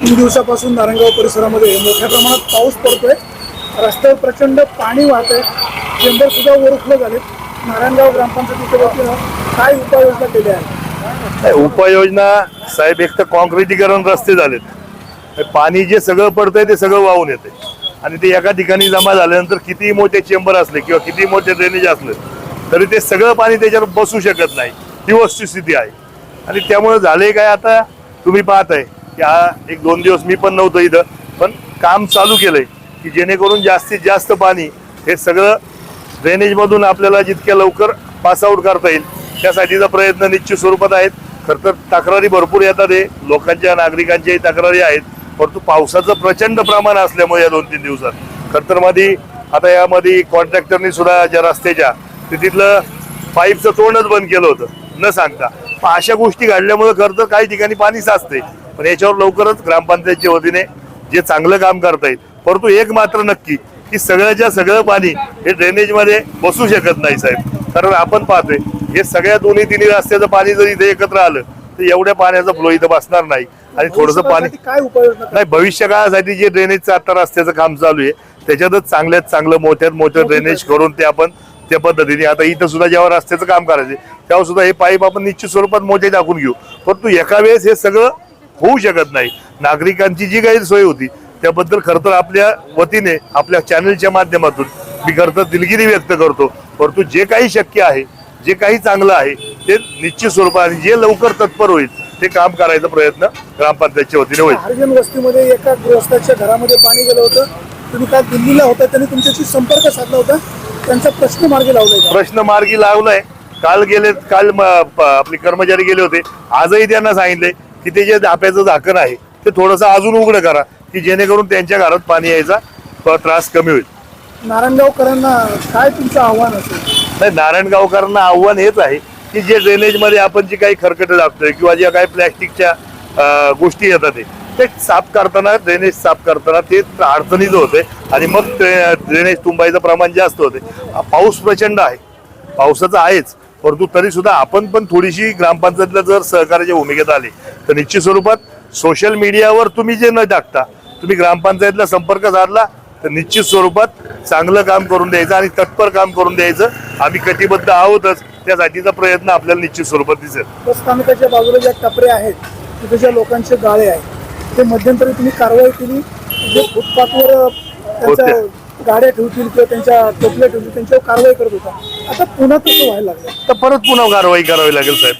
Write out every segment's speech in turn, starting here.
तीन दिवसापासून नारायणगाव परिसरामध्ये मोठ्या प्रमाणात पाऊस पडतोय. रस्त्यावर प्रचंड पाणी वाहतंय. चेंबर सुद्धा ओव्हरफ्लो झाले नारायणगाव ग्रामपंचायतीच्या वतीनं काय उपाययोजना केल्या आहेत? उपाययोजना साहेब एक तर कॉन्क्रिटीकरण रस्ते झालेत. पाणी जे सगळं पडतंय ते सगळं वाहून येते आणि ते एका ठिकाणी जमा झाल्यानंतर कितीही मोठे चेंबर असले किंवा कितीही मोठे ड्रेनेज असले तरी ते सगळं पाणी त्याच्यावर बसू शकत नाही. ही वस्तुस्थिती आहे. आणि त्यामुळे झाले काय आता? तुम्ही पाहताय. की हा एक दोन दिवस मी पण नव्हतो इथं पण काम चालू केलंय की जेणेकरून जास्तीत जास्त पाणी हे सगळं ड्रेनेजमधून आपल्याला जितक्या लवकर पास आउट करता येईल त्यासाठीचा प्रयत्न निश्चित स्वरूपात आहेत. खरं तर तक्रारी भरपूर येतात हे लोकांच्या नागरिकांच्याही तक्रारी आहेत परंतु पावसाचं प्रचंड प्रमाण असल्यामुळे या दोन तीन दिवसात. खरं तर मध्ये आता यामध्ये कॉन्ट्रॅक्टरनी सुद्धा ज्या रस्त्याच्या ते तिथलं पाईपचं तोंडच बंद केलं होतं. न सांगता. अशा गोष्टी घडल्यामुळे खरं तर काही ठिकाणी पाणी साचते पण याच्यावर लवकरच ग्रामपंचायतच्या वतीने जे चांगलं काम करता येईल. परंतु एक मात्र नक्की की सगळ्याच्या सगळं पाणी हे ड्रेनेजमध्ये बसू शकत नाही साहेब. कारण आपण पाहतोय हे सगळ्या दोन्ही तिन्ही रस्त्याचं पाणी जर इथे एकत्र आलं तर एवढ्या पाण्याचा फ्लो इथं बसणार नाही. आणि थोडंसं पाणी भविष्यकाळासाठी काय उपाययोजना नाही भविष्य काळासाठी जे ड्रेनेजचं आता रस्त्याचं काम चालू आहे त्याच्यातच चांगल्यात चांगलं मोठ्यात मोठं ड्रेनेज करून ते आपण त्या पद्धतीने आता इथं सुद्धा जेव्हा रस्त्याचं काम करायचे तेव्हा सुद्धा हे पाईप आपण निश्चित स्वरूपात मोठे टाकून घेऊ. परंतु एका वेळेस हे सगळं होऊ शकत नाही. नागरिकांची जी गैरसोय होती त्याबद्दल खरं तर आपल्या वतीने आपल्या चॅनलच्या माध्यमातून मी खरं तर दिलगिरी व्यक्त करतो. परंतु जे काही शक्य आहे जे काही चांगलं आहे ते निश्चित स्वरूपात आणि जे लवकर तत्पर होईल ते काम करायचा प्रयत्न ग्रामपंचायतच्या वतीने होईल. हरिजन वस्तीमध्ये एका गृहस्थाच्या घरामध्ये पाणी गेलं होतं. तुम्ही काल दिल्लीला होता त्यांनी तुमच्याशी संपर्क साधला होता. त्यांचा प्रश्न मार्गी लावलाय प्रश्न मार्गी लावलाय. काल गेले काल आपले कर्मचारी गेले होते. आजही त्यांना सांगितले की ते जे धाप्याचं झाकण आहे ते थोडंसं अजून उघडं करा की जेणेकरून त्यांच्या घरात पाणी यायचा त्रास कमी होईल. नारायणगावकरांना काय तुमचं आव्हान असेल? नाही नारायणगावकरांना आव्हान हेच आहे की जे ड्रेनेजमध्ये आपण जी काही खरकट टाकतोय किंवा ज्या काही प्लॅस्टिकच्या गोष्टी येतात ते साफ करताना ड्रेनेज साफ करताना ते अडचणीचं होते आणि मग ड्रेनेज तुंबायचं प्रमाण जास्त होते. पाऊस प्रचंड आहे. पावसाचं आहेच. परंतु तरी सुद्धा आपण पण थोडीशी ग्रामपंचायतीला जर सहकार्याच्या भूमिकेत आली तर निश्चित स्वरूपात सोशल मीडियावर तुम्ही जे न टाकता तुम्ही ग्रामपंचायतला संपर्क साधला तर निश्चित स्वरूपात चांगलं काम करून द्यायचं आणि तत्पर काम करून द्यायचं. आम्ही कटिबद्ध आहोतच त्यासाठीचा प्रयत्न आपल्याला निश्चित स्वरूपात दिसेल. स्थानकाच्या बाजूला ज्या टपरे आहेत तिथे ज्या लोकांचे गाळे आहेत ते मध्यंतरी तुम्ही कारवाई केली फुटपाथवर गाड्या ठेवतील किंवा त्यांच्या टोपल्या ठेवतील त्यांच्यावर कारवाई करत होता. आता पुन्हा तसं व्हायला लागलं तर परत पुन्हा कारवाई करावी लागेल साहेब.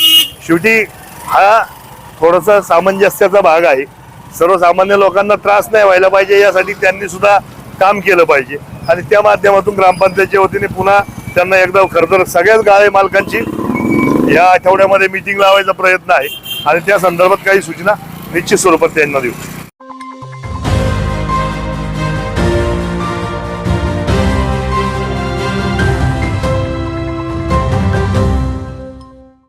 शेवटी हा थोडासा सामंजस्याचा भाग आहे. सर्वसामान्य लोकांना त्रास नाही व्हायला पाहिजे यासाठी त्यांनी सुद्धा काम केलं पाहिजे. आणि त्या माध्यमातून ग्रामपंचायतच्या वतीने पुन्हा त्यांना एकदा खरंतर सगळ्याच गाळे मालकांची या आठवड्यामध्ये मीटिंग लावायचा प्रयत्न आहे. आणि त्या संदर्भात काही सूचना निश्चित स्वरूपात त्यांना देऊ.